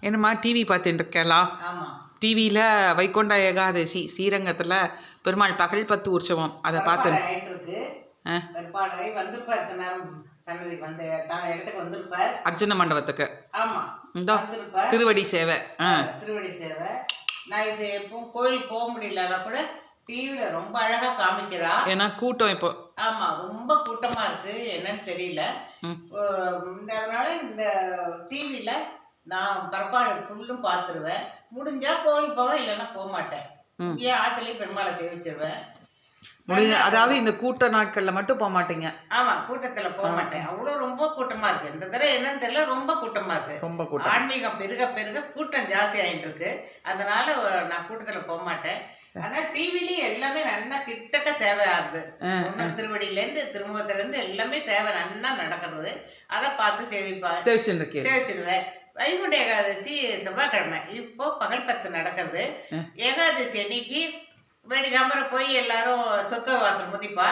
என்னம்மா டிவி பார்த்துட்டு இருக்கலா டிவியில் வைகுண்ட ஏகாதசி ஸ்ரீரங்கத்தில் பெருமாள் பகல் பத்து உற்சவம் அதை பார்த்து அர்ஜுன மண்டபத்துக்கு. இந்தோ திருவடி சேவை. திருவடி சேவை. நான் இது எப்பவும் கோயில் போக முடியலன்னா கூட டிவியில ரொம்ப அழகா காமிக்கிறா. ஏன்னா கூட்டம் இப்போ. ஆமா ரொம்ப கூட்டமா இருக்கு. என்னன்னு தெரியல. அதனால இந்த டிவியில நான் பரப்பாடு ஃபுல்லும் பார்த்துருவேன். முடிஞ்சா கோவில் போவேன் இல்லைன்னா போக மாட்டேன். ஏன் ஆத்துலயே பெருமாளை சேவிச்சிருவேன். முடிஞ்ச அதாவது இந்த கூட்ட நாட்களில் மட்டும் போக மாட்டீங்க. ஆமா கூட்டத்துல போக மாட்டேன். அவ்வளவு ரொம்ப கூட்டமா இருக்கு. இந்த தடவை என்னன்னு தெரியல ரொம்ப கூட்டமா இருக்கு. ரொம்ப கூட்டம். ஆன்மீகம் பெருக பெருக கூட்டம் ஜாஸ்தி ஆயிட்டு இருக்கு. அதனால நான் கூட்டத்துல போக மாட்டேன். ஆனா டிவிலயும் எல்லாமே நல்லா கிட்டக்க சேவை ஆகுது. திருவடியில இருந்து திருமுகத்துல இருந்து எல்லாமே சேவை நல்லா நடக்கிறது. அதை பார்த்து சேவிப்பா சேவிச்சுட்டு இருக்கீங்க சேவிச்சிடுவேன் வைகுண்ட ஏகாதசி செவ்வாய்க்கிழமை. இப்போ பகல் பத்து நடக்கிறது. ஏகாதசி அன்னைக்கு வேடிக்காமற போய் எல்லாரும் சொர்க்க வாசல் முதிப்பா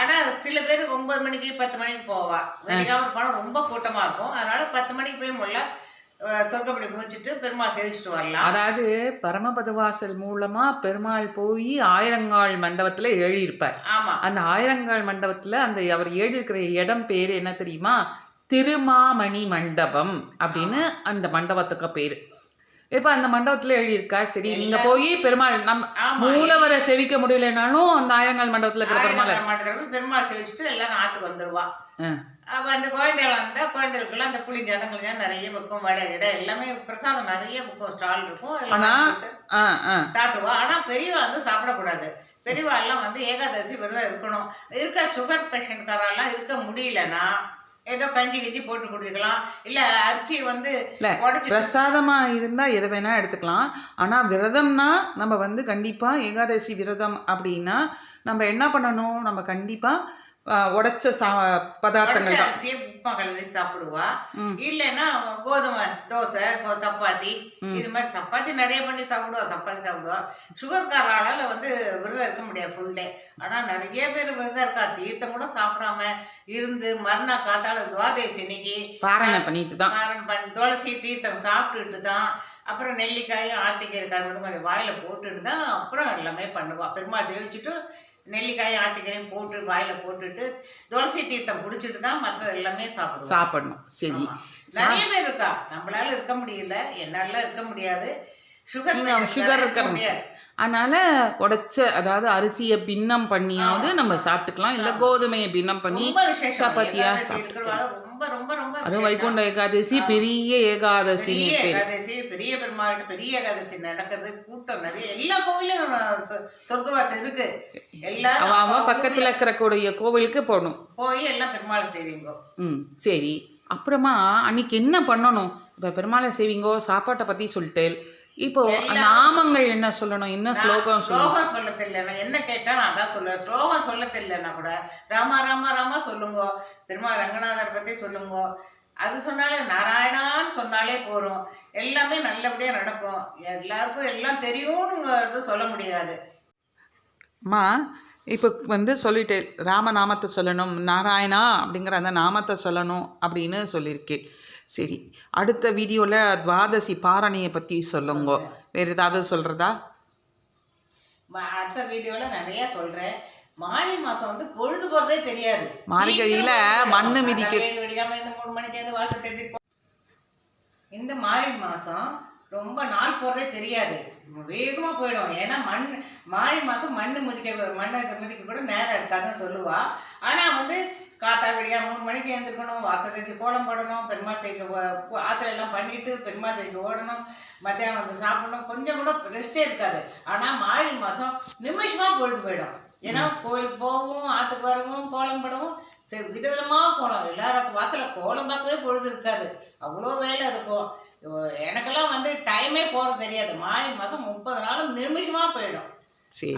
ஆனா சில பேர் ஒன்பது மணிக்கு பத்து மணிக்கு போவா. வேடிக்காமற போனா ரொம்ப கூட்டமா இருக்கும். அதனால பத்து மணிக்கு போய் முல்ல சொர்க்கப்படி முடிச்சிட்டு பெருமாள் சேவிச்சுட்டு வரலாம். அதாவது பரமபதவாசல் மூலமா பெருமாள் போய் ஆயிரங்கால் மண்டபத்துல எழுதியிருப்பார் ஆமா. அந்த ஆயிரங்கால் மண்டபத்துல அந்த அவர் எழுதியிருக்கிற இடம் பேர் என்ன தெரியுமா? திருமாமணி மண்டபம் அப்படின்னு அந்த மண்டபத்துக்கு பேரு. இப்ப அந்த மண்டபத்துல எழுதியிருக்கார் சரி நீங்க போய் பெருமாள் நம்ம மூலவரை செவிக்க முடியலனாலும் அந்த ஆயிரங்கால் மண்டபத்துல இருக்கிற பெருமாள் மாட்டுக்கிறப்ப பெருமாள் சேவிச்சுட்டு எல்லாரும் ஆத்துக்கு வந்துருவா. ஆ. அப்ப அந்த குழந்தைகள் வந்தா குழந்தைகளுக்கெல்லாம் அந்த புளிஞ்சாதம் கிளிஞ்சாதம் நிறைய பக்கம் வடை இடை எல்லாமே பிரசாதம் நிறைய பக்கம் ஸ்டால் இருக்கும். அதெல்லாம் ஆனா, வாங்கிட்டு ஆ ஆ. சாப்பிடுவா. ஆனா பெரியவா வந்து சாப்பிடக்கூடாது. பெரியவா எல்லாம் வந்து ஏகாதசி விரதம் இருக்கணும். இருக்க சுகர் பேஷண்ட்காரெல்லாம் இருக்க முடியலன்னா ஏதோ கஞ்சி கிஞ்சி போட்டு குடிக்கலாம். இல்ல அரிசி வந்து இல்ல உடச்சி பிரசாதமா இருந்தா எதை வேணா எடுத்துக்கலாம். ஆனா விரதம்னா நம்ம வந்து கண்டிப்பா ஏகாதசி விரதம் அப்படின்னா நம்ம என்ன பண்ணணும்? நம்ம கண்டிப்பா ஆ, உடைச்ச சா பதார்த்தங்கள் தான். அரிசியை உப்புமா கலந்து சாப்பிடுவா. இல்லைன்னா கோதுமை தோசை சப்பாத்தி இது மாதிரி சப்பாத்தி நிறைய பண்ணி சாப்பிடுவா சப்பாத்தி சாப்பிடுவா. சுகர்காரால வந்து விரதம் இருக்க முடியாது ஃபுல் டே ஆனா நிறைய பேர் விரதம் இருக்கா தீர்த்தம் கூட சாப்பிடாம இருந்து மறுநாள் காத்தால துவாதேசி இன்னைக்கு பாரணை பண்ணிட்டு தான் மாறன் பண்ணி துளசி தீர்த்தம் சாப்பிட்டுட்டு தான் அப்புறம் நெல்லிக்காயும் ஆத்திக்கீரை கரும்பு கொஞ்சம் வாயில போட்டுட்டு தான் அப்புறம் எல்லாமே பண்ணுவா. பெருமாள் சேவிச்சுட்டு நெல்லிக்காயும் ஆத்திக்கீரையும் போட்டு வாயில போட்டுட்டு துளசி தீர்த்தம் குடிச்சிட்டு தான் மற்ற எல்லாமே சாப்பிடுவா சாப்பிடணும். சரி. நிறைய பேர் இருக்கா? நம்மளால இருக்க முடியல. என்னால இருக்க முடியாது. சுகர் சுகர் இருக்கிற முடியாது அதனால உடைச்ச அதாவது அரிசியை பின்னம் பண்ணியாவது நம்ம சாப்பிட்டுக்கலாம். இல்ல கோதுமையை பின்னம் பண்ணி சப்பாத்தியா ஏகாதசி சாப்பிட்டுக்கலாம். அதுவும். வைகுண்ட ஏகாதசி பெரிய பேர் ஏகாதசி பெரிய பெருமாள் பெரிய ஏகாதசி நடக்கிறது. கூட்டம் நிறைய. எல்லா கோவிலும் சொர்க்கவாசம் இருக்கு. எல்லாரும் அவ அவ அவங்க பக்கத்துல இருக்கிற கூடிய கோவிலுக்கு போகணும். போய் எல்லாம் பெருமாளை செய்வீங்க ம் சரி. அப்புறமா அன்னைக்கு என்ன பண்ணணும்? இப்போ பெருமாளை செய்வீங்கோ சாப்பாட்டை பற்றி சொல்லிட்டு இப்போ நாமங்கள் என்ன சொல்லணும்? என்ன ஸ்லோகம் ஸ்லோகம் சொல்ல தெரியல என்ன கேட்டா நான் அதான் சொல்லுவேன். ஸ்லோகம் சொல்ல தெரியலன்னா கூட ராமா ராமா ராமா சொல்லுங்க. பெருமாள் ரங்கநாதர் பத்தி சொல்லுங்க. அது சொன்னாலே நாராயணான்னு சொன்னாலே போறோம். எல்லாமே நல்லபடியா நடக்கும். எல்லாருக்கும் எல்லாம் தெரியும்ங்கிறது சொல்ல முடியாது. அம்மா இப்போ வந்து சொல்லிட்டு ராமநாமத்தை சொல்லணும். நாராயணா அப்படிங்கிற அந்த நாமத்தை சொல்லணும் அப்படின்னு சொல்லியிருக்கேன். சரி அடுத்த வீடியோவில் துவாதசி பாரணியை பற்றி சொல்லுங்க. வேறு ஏதாவது சொல்கிறதா அடுத்த வீடியோல நிறைய சொல்றேன். மார்கழி மாசம் வந்து பொழுது போறதே தெரியாது. மார்கழியில மண்ணு. மிதிக்க- வெடிக்காம இந்த மூணு மணிக்கு வாசல் போ- இந்த மார்கழி மாசம் ரொம்ப நாள் போறதே தெரியாது. வேகமா போயிடும். ஏன்னா மண் மார்கழி மாசம் மண்ணு மிதிக்க மண்ணை மிதிக்க கூட நேரம் இருக்காதுன்னு சொல்லுவா. ஆனா வந்து காத்தா விடியா மூணு மணிக்கு எழுந்திருக்கணும் வாசல் தெளிச்சு கோலம் போடணும் பெருமாள் செய்ய ஆத்துல எல்லாம் பண்ணிட்டு பெருமாள் செய்ய ஓடணும் மத்தியானம் வந்து சாப்பிடணும் கொஞ்சம் கூட ரெஸ்டே இருக்காது. ஆனா மார்கழி மாசம் நிமிஷமா பொழுது போயிடும். ஏன்னா கோயிலுக்கு போவோம் ஆத்துக்கு வரவும் கோலம் போடவும் சரி விதவிதமா கோலம் எல்லாரும் வாசல்ல கோலம் பார்க்கவே பொழுது இருக்காது. அவ்வளோ வேலை இருக்கும். எனக்கெல்லாம் வந்து டைமே போறது தெரியாது. மார்கழி மாசம் முப்பது நாளும் நிமிஷமா போயிடும்.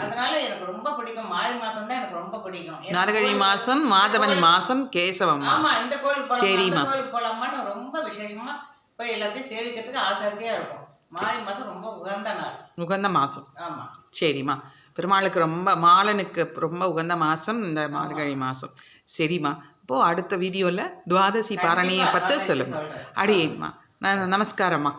அதனால எனக்கு ரொம்ப பிடிக்கும். மார்கழி மாசம் தான் எனக்கு ரொம்ப பிடிக்கும். கோயில்- மாதம் மாதவன் மாதம் கேசவன் ஆமா மாதம் இந்த கோயிலுக்கு போலாமா கோயிலுக்கு போலாமான்னு ரொம்ப விசேஷமா போய் எல்லாத்தையும் சேவிக்கிறதுக்கு ஆசை ஆசையா இருக்கும். மார்கழி மாசம் ரொம்ப உகந்த நாள். உகந்த மாதம் ஆமா. சரிம்மா. பெருமாளுக்கு ரொம்ப மாலனுக்கு ரொம்ப உகந்த மாதம் இந்த மார்கழி மாதம் சரிம்மா. இப்போது அடுத்த வீடியோவில் துவாதசி பாரணியை பற்றி நாளைக்கு சொல்லுங்க. சொல்றேன். அடியேம்மா. நான் நமஸ்காரம்மா.